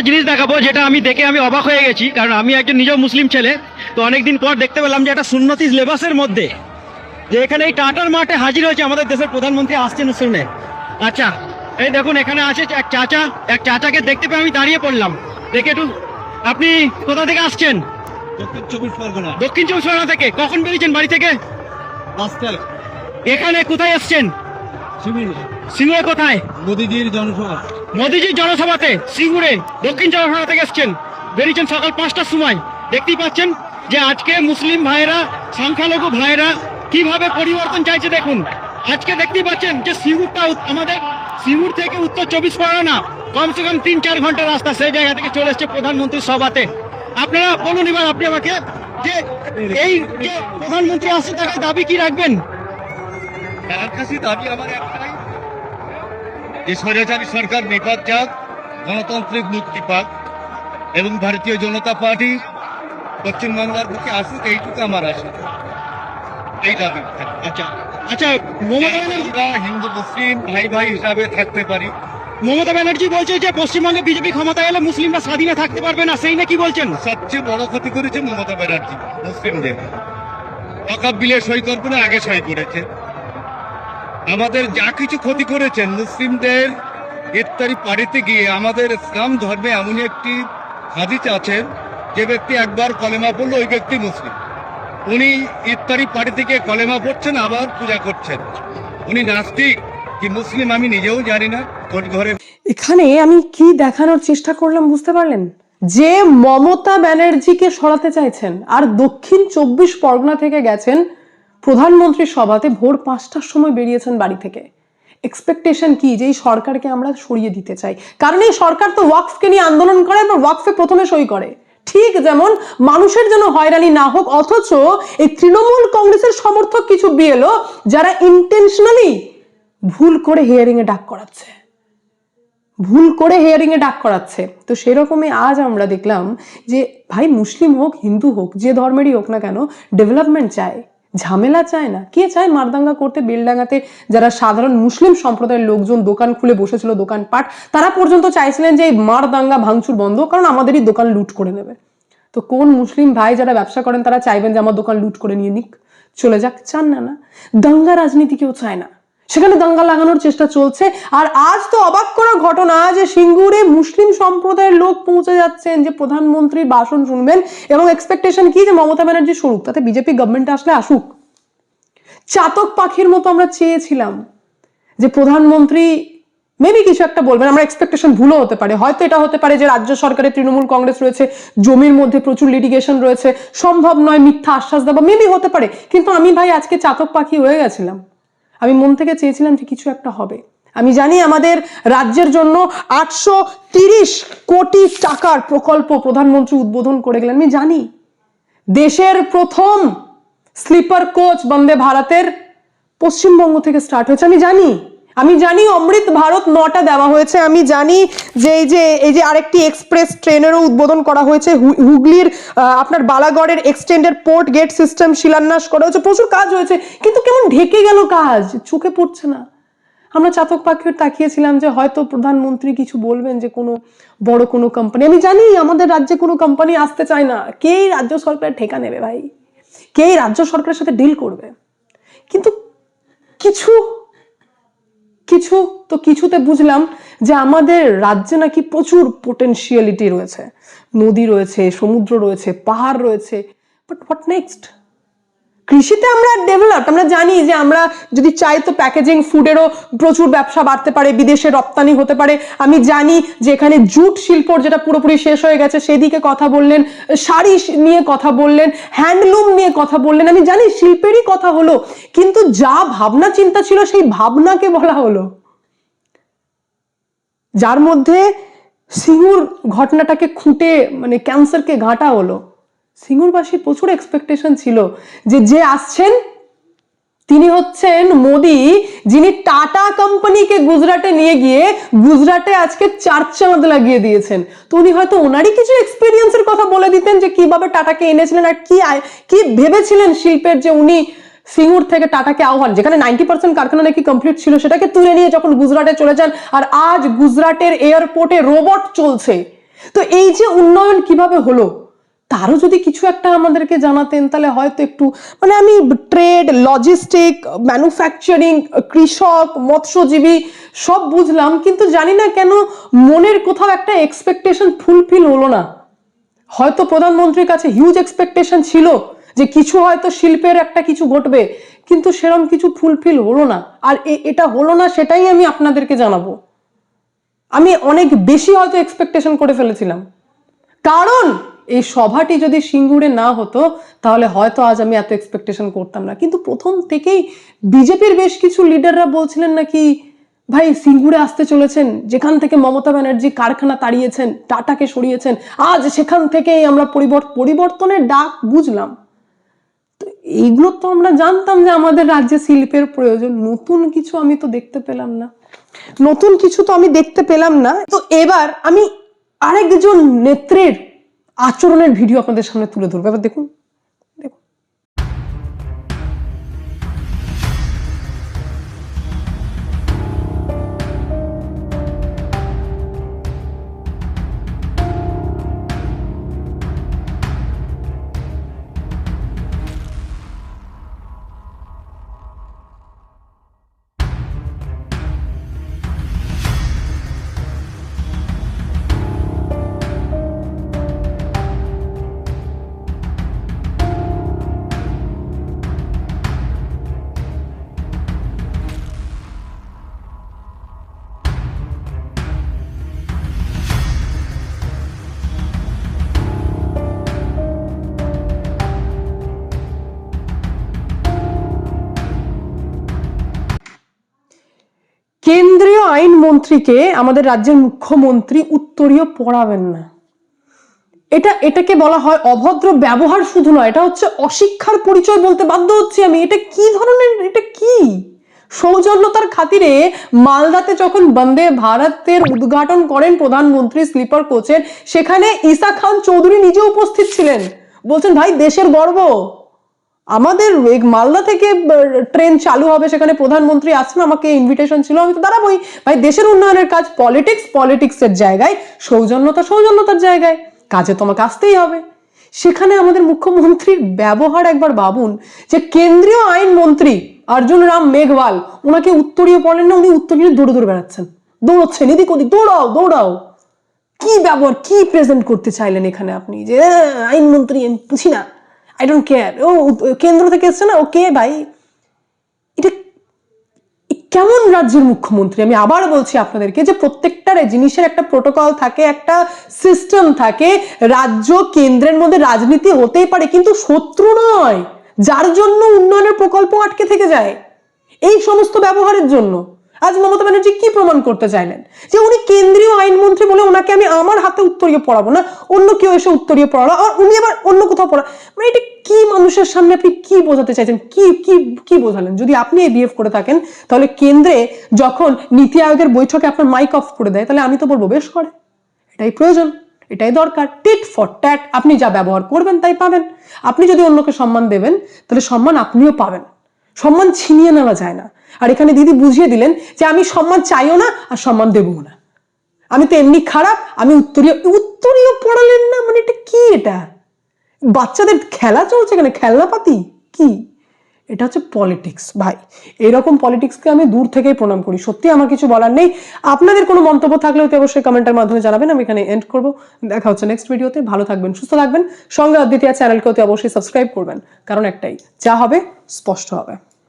জিনিস দেখাবো যেটা আমি দেখে আমি অবাক হয়ে গেছি কারণ আমি একজন নিজেও মুসলিম ছেলে তো অনেকদিন পর দেখতে পেলাম যে একটা সুন্নতি লেবাসের মধ্যে যে এখানে এই টাটার মাঠে হাজির হয়েছে আমাদের দেশের প্রধানমন্ত্রী আসছেন শুনে আচ্ছা এই দেখুন এখানে আছে এক চাচা এক চাচাকে দেখতে পেয়ে আমি দাঁড়িয়ে পড়লাম। দেখে একটু আপনি কোথা থেকে আসছেন? দক্ষিণ চব্বিশ পরগনা। থেকে। কখন বেরিয়েছেন বাড়ি থেকে? এখানে কোথায় এসছেন শিবির সিঙ্গুরে কোথায়? মোদিজির জনসভা। মোদিজির জনসভাতে সিঙ্গুরে দক্ষিণ চব্বিশ থেকে এসছেন। বেরিয়েছেন সকাল পাঁচটার সময়। দেখতেই পাচ্ছেন যে আজকে মুসলিম ভাইয়েরা, সংখ্যালঘু ভাইয়েরা কীভাবে পরিবর্তন চাইছে দেখুন। আজকে দেখতেই পাচ্ছেন যে সিঙ্গুরটা আমাদের সিঙ্গুর থেকে উত্তর চব্বিশ পরগনা, কমসে কম তিন চার ঘণ্টা রাস্তা সেই জায়গা থেকে চলে এসছে প্রধানমন্ত্রীর সভাতে। আপনারা বলুন এবার আপনি আমাকে যে এই যে প্রধানমন্ত্রী আসছে, তাকে দাবি কি রাখবেন? দাবি আমার একটাই যে স্বৈরাচারী সরকার নিপাত যাক গণতান্ত্রিক মুক্তি পাক এবং ভারতীয় জনতা পার্টি পশ্চিমবাংলার বুকে আসুক এইটুকু আমার আশা। এই দাবি। আচ্ছা আচ্ছা মমতা ব্যানার্জি আমরা হিন্দু মুসলিম ভাই ভাই হিসাবে থাকতে পারি। মমতা ব্যানার্জি বলছে যে পশ্চিমবঙ্গে বিজেপি ক্ষমতা এলে মুসলিমরা স্বাধীনে থাকতে পারবে না সেই নাকি বলছেন? সবচেয়ে বড় ক্ষতি করেছে মমতা ব্যানার্জি মুসলিমদের। অকাব বিলে সই করবে না আগে সই করেছে। আমাদের যা কিছু ক্ষতি করেছেন মুসলিমদের ইফতারি পাড়িতে গিয়ে আমাদের ইসলাম ধর্মে এমন একটি হাদিস আছেন যে ব্যক্তি একবার কলেমা পড়ল, ওই ব্যক্তি মুসলিম। উনি ইফতারি পাড়িতে থেকে কলেমা পড়ছেন, আবার পূজা করছেন। উনি নাস্তিক কি মুসলিম আমি নিজেও জানি না, কোন ঘরে এখানে আমি কি দেখানোর চেষ্টা করলাম বুঝতে পারলেন? যে মমতা ব্যানার্জিকে সরাতে চাইছেন, আর দক্ষিণ চব্বিশ পরগনা থেকে গেছেন প্রধানমন্ত্রীর সভাতে ভোর পাঁচটার সময় বেরিয়েছেন বাড়ি থেকে। এক্সপেকটেশন কি? যে এই সরকারকে আমরা সরিয়ে দিতে চাই। কারণ এই সরকার তো ওয়াকফকে নিয়ে আন্দোলন করে বা ওয়াকফে প্রথমে সই করে। ঠিক যেমন মানুষের জন্য হয়রানি না হোক, অথচ এই তৃণমূল কংগ্রেসের সমর্থক কিছু বিএলও যারা ইন্টেনশনালি ভুল করে হিয়ারিং এ ডাক করাচ্ছে। ভুল করে হেয়ারিং এ ডাক করাচ্ছে। তো সেরকমই আজ আমরা দেখলাম যে, ভাই মুসলিম হোক, হিন্দু হোক, যে ধর্মেরই হোক না কেন ডেভেলপমেন্ট চায়। ঝামেলা চায় না? কে চায় মারদাঙ্গা করতে? বেলডাঙ্গাতে যারা সাধারণ মুসলিম সম্প্রদায়ের লোকজন দোকান খুলে বসেছিল, দোকানপাট, তারা পর্যন্ত চাইছিলেন যে এই মারদাঙ্গা ভাঙচুর বন্ধ কারণ আমাদেরই দোকান লুট করে নেবে। তো কোন মুসলিম ভাই যারা ব্যবসা করেন, তারা চাইবেন যে আমার দোকান লুট করে নিয়ে নিক? চলে যাক, চান না না। দাঙ্গা রাজনীতি কেউ চায় না। সেখানে দাঙ্গা লাগানোর চেষ্টা চলছে। আর আজ তো অবাক করা ঘটনা যে সিঙ্গুরে মুসলিম সম্প্রদায়ের লোক পৌঁছে যাচ্ছেন, যে প্রধানমন্ত্রীর ভাষণ শুনবেন এবং এক্সপেকটেশন কি যে মমতা ব্যানার্জি সরুক তাতে বিজেপি গভর্নমেন্ট আসলে আসুক। চাতক পাখির মতো আমরা চেয়েছিলাম যে প্রধানমন্ত্রী মেবি কিছু একটা বলবেন, আমরা এক্সপেকটেশন ভুলও হতে পারে। হয়তো এটা হতে পারে যে রাজ্য সরকারের তৃণমূল কংগ্রেস রয়েছে, জমির মধ্যে প্রচুর লিটিগেশন রয়েছে, সম্ভব নয় মিথ্যা আশ্বাস দেওয়া মেবি হতে পারে। কিন্তু আমি ভাই আজকে চাতক পাখি হয়ে গেছিলাম। আমি মন থেকে চেয়েছিলাম যে কিছু একটা হবে। আমি জানি আমাদের রাজ্যের জন্য আটশো তিরিশ কোটি টাকার প্রকল্প প্রধানমন্ত্রী উদ্বোধন করে গেলেন। আমি জানি দেশের প্রথম স্লিপার কোচ বন্দে ভারতের পশ্চিমবঙ্গ থেকে স্টার্ট হয়েছে। আমি জানি আমি জানি অমৃত ভারত নটা দেওয়া হয়েছে। আমি জানি যে এই যে এই যে আরেকটি এক্সপ্রেস ট্রেনেরও উদ্বোধন করা হয়েছে। হুগলির আপনার বালাগড়ের এক্সটেন্ডেড পোর্ট গেট সিস্টেম শিলান্যাস করা হয়েছে। প্রচুর কাজ হয়েছে। কিন্তু কেমন ঢেকে গেল কাজ? চোখে পড়ছে না। আমরা চাতক পাখির তাকিয়েছিলাম যে হয়তো প্রধানমন্ত্রী কিছু বলবেন যে কোনো বড় কোনো কোম্পানি আমি জানি আমাদের রাজ্যে কোনো কোম্পানি আসতে চায় না। কেই রাজ্য সরকার ঠেকা নেবে ভাই? কেই রাজ্য সরকারের সাথে ডিল করবে? কিন্তু কিছু কিছু তো কিছুতে বুঝলাম যে আমাদের রাজ্যে নাকি প্রচুর পোটেনশিয়ালিটি রয়েছে। নদী রয়েছে, সমুদ্র রয়েছে, পাহাড় রয়েছে। বাট হোয়াট নেক্সট কৃষিতে আমরা ডেভেলপড আমরা জানি যে আমরা যদি চাই তো প্যাকেজিং ফুডেরও প্রচুর ব্যবসা বাড়তে পারে, বিদেশে রপ্তানি হতে পারে। আমি জানি যে এখানে জুট শিল্পর যেটা পুরোপুরি শেষ হয়ে গেছে, সেদিকে কথা বললেন, শাড়ি নিয়ে কথা বললেন হ্যান্ডলুম নিয়ে কথা বললেন। আমি জানি শিল্পেরই কথা হলো, কিন্তু যা ভাবনা চিন্তা ছিল সেই ভাবনাকে বলা হলো। যার মধ্যে সিঙ্গুর ঘটনাটাকে খুঁটে মানে ক্যান্সারকে ঘাঁটা হলো। সিঙ্গুরবাসীর প্রচুর এক্সপেকটেশন ছিল যে যে আসছেন, তিনি হচ্ছেন মোদি, যিনি টাটা কোম্পানিকে গুজরাটে নিয়ে গিয়ে গুজরাটে আজকে চার চাঁদ লাগিয়ে দিয়েছেন। তো উনি হয়তো ওনারই কিছু এক্সপিরিয়েন্সের কথা বলে দিতেন যে কীভাবে টাটাকে এনেছিলেন আর কি কি ভেবেছিলেন শিল্পের যে উনি সিঙ্গুর থেকে টাটাকে আহ্বান, যেখানে নাইনটি পার্সেন্ট কারখানা নাকি কমপ্লিট ছিল সেটাকে তুলে নিয়ে যখন গুজরাটে চলে যান আর আজ গুজরাটের এয়ারপোর্টে রোবট চলছে। তো এই যে উন্নয়ন কীভাবে হলো? তারও যদি কিছু একটা আমাদেরকে জানাতেন, তাহলে হয়তো একটু মানে আমি ট্রেড লজিস্টিক ম্যানুফ্যাকচারিং কৃষক, মৎস্যজীবী সব বুঝলাম, কিন্তু জানি না কেন মনের কোথাও একটা এক্সপেকটেশন ফুলফিল হলো না। হয়তো প্রধানমন্ত্রীর কাছে হিউজ এক্সপেকটেশন ছিল যে কিছু হয়তো শিল্পের একটা কিছু ঘটবে, কিন্তু সেরম কিছু ফুলফিল হলো না। আর এটা হলো না, সেটাই আমি আপনাদেরকে জানাব। আমি অনেক বেশি হয়তো এক্সপেকটেশন করে ফেলেছিলাম। কারণ এই সভাটি যদি সিঙ্গুরে না হতো, তাহলে হয়তো আজ আমি এত এক্সপেকটেশন করতাম না। কিন্তু প্রথম থেকেই বিজেপির বেশ কিছু লিডাররা বলছিলেন নাকি, ভাই, সিঙ্গুরে আসতে চলেছেন, যেখান থেকে মমতা ব্যানার্জি কারখানা তাড়িয়েছেন, টাটাকে সরিয়েছেন, আজ সেখান থেকেই আমরা পরিবর্তন পরিবর্তনের ডাক বুঝলাম। তো এইগুলো তো আমরা জানতাম যে আমাদের রাজ্যে শিল্পের প্রয়োজন। নতুন কিছু আমি তো দেখতে পেলাম না। নতুন কিছু তো আমি দেখতে পেলাম না। তো এবার আমি আরেকজন নেত্রীর আচরণের ভিডিও আপনাদের সামনে তুলে ধরবো। এবার দেখুন কেন্দ্রীয় আইন মন্ত্রীকে আমাদের রাজ্যের মুখ্যমন্ত্রী উত্তরীয় পড়াবেন না। এটা, এটাকে বলা হয় অভদ্র ব্যবহার শুধু নয়, এটা হচ্ছে অশিক্ষার পরিচয় বলতে বাধ্য হচ্ছি আমি। এটা কি ধরনের, এটা কি? সৌজন্যতার খাতিরে মালদাতে যখন বন্দে ভারতের উদ্ঘাটন করেন প্রধানমন্ত্রী স্লিপার কোচের সেখানে ইসা খান চৌধুরী নিজে উপস্থিত ছিলেন। বলছেন, ভাই, দেশের গর্ব। আমাদের মালদা থেকে ট্রেন চালু হবে সেখানে প্রধানমন্ত্রী আসছেন আমাকে ইনভিটেশন ছিল, আমি তো দাঁড়াবোই ভাই, দেশের উন্নয়নের কাজ পলিটিক্স পলিটিক্সের জায়গায়, সৌজন্যতা সৌজন্যতার জায়গায়, কাজে তোমাকে আসতেই হবে। সেখানে আমাদের মুখ্যমন্ত্রীর ব্যবহার একবার ভাবুন, যে কেন্দ্রীয় আইন মন্ত্রী অর্জুন রাম মেঘওয়াল, ওনাকে উত্তরীয় বলেন না, উনি উত্তরীয় দৌড়ে দৌড়ে বেড়াচ্ছেন। দৌড়চ্ছেন, এদিক ওদিক, দৌড়াও দৌড়াও। কি ব্যবহার, কি প্রেজেন্ট করতে চাইলেন এখানে আপনি? যে আইনমন্ত্রী আমি বুঝি না। আই ডোন্ট কেয়ার ও কেন্দ্র থেকে এসছে না? ওকে ভাই এটা কেমন রাজ্যের মুখ্যমন্ত্রী? আমি আবার বলছি আপনাদেরকে যে প্রত্যেকটা জিনিসের একটা প্রোটোকল থাকে, একটা সিস্টেম থাকে, রাজ্য কেন্দ্রের মধ্যে রাজনীতি হতেই পারে, কিন্তু শত্রু নয়। যার জন্য উন্নয়নের প্রকল্প আটকে থেকে যায়। এই সমস্ত ব্যবহারের জন্য। আজ মমতা ব্যানার্জি কি প্রমাণ করতে চাইলেন? যে উনি কেন্দ্রীয় আইনমন্ত্রী বলে ওনাকে আমি আমার হাতে উত্তরীয় পড়াবো না, অন্য কেউ এসে উত্তরীয় পড়ালো, আর উনি আবার অন্য কোথাও পড়া মানে এটা কি মানুষের সামনে আপনি কি বোঝাতে চাইছেন? কি কি কি বোঝালেন? যদি আপনি এই বিহেভ করে থাকেন, তাহলে কেন্দ্রে যখন নীতি আয়োগের বৈঠকে আপনার মাইক অফ করে দেয়, তাহলে আমি তো বলব, বেশ করে, এটাই প্রয়োজন, এটাই দরকার টিট ফর ট্যাট আপনি যা ব্যবহার করবেন তাই পাবেন। আপনি যদি অন্যকে সম্মান দেবেন, তাহলে সম্মান আপনিও পাবেন। সম্মান ছিনিয়ে নেওয়া যায় না। আর এখানে দিদি বুঝিয়ে দিলেন যে আমি সম্মান চাইও না আর সম্মান দেবও না। আমি তো এমনি খারাপ, আমি উত্তরীয় উত্তরীয় পড়ালেন না? মানে এটা কি এটা? বাচ্চাদের খেলা চলছে এখানে খেলনাপাতি? কি? এটা হচ্ছে পলিটিক্স ভাই। এরকম পলিটিক্সকে আমি দূর থেকেই প্রণাম করি। সত্যি আমার কিছু বলার নেই। আপনাদের কোনো মন্তব্য থাকলে অতি অবশ্যই কমেন্টের মাধ্যমে জানাবেন। আমি এখানে এন্ড করব। দেখা হচ্ছে নেক্সট ভিডিওতে ভালো থাকবেন, সুস্থ থাকবেন। সঙ্গে অদ্বিতীয় চ্যানেলকে অতি অবশ্যই সাবস্ক্রাইব করবেন। কারণ একটাই, যা হবে, স্পষ্ট হবে।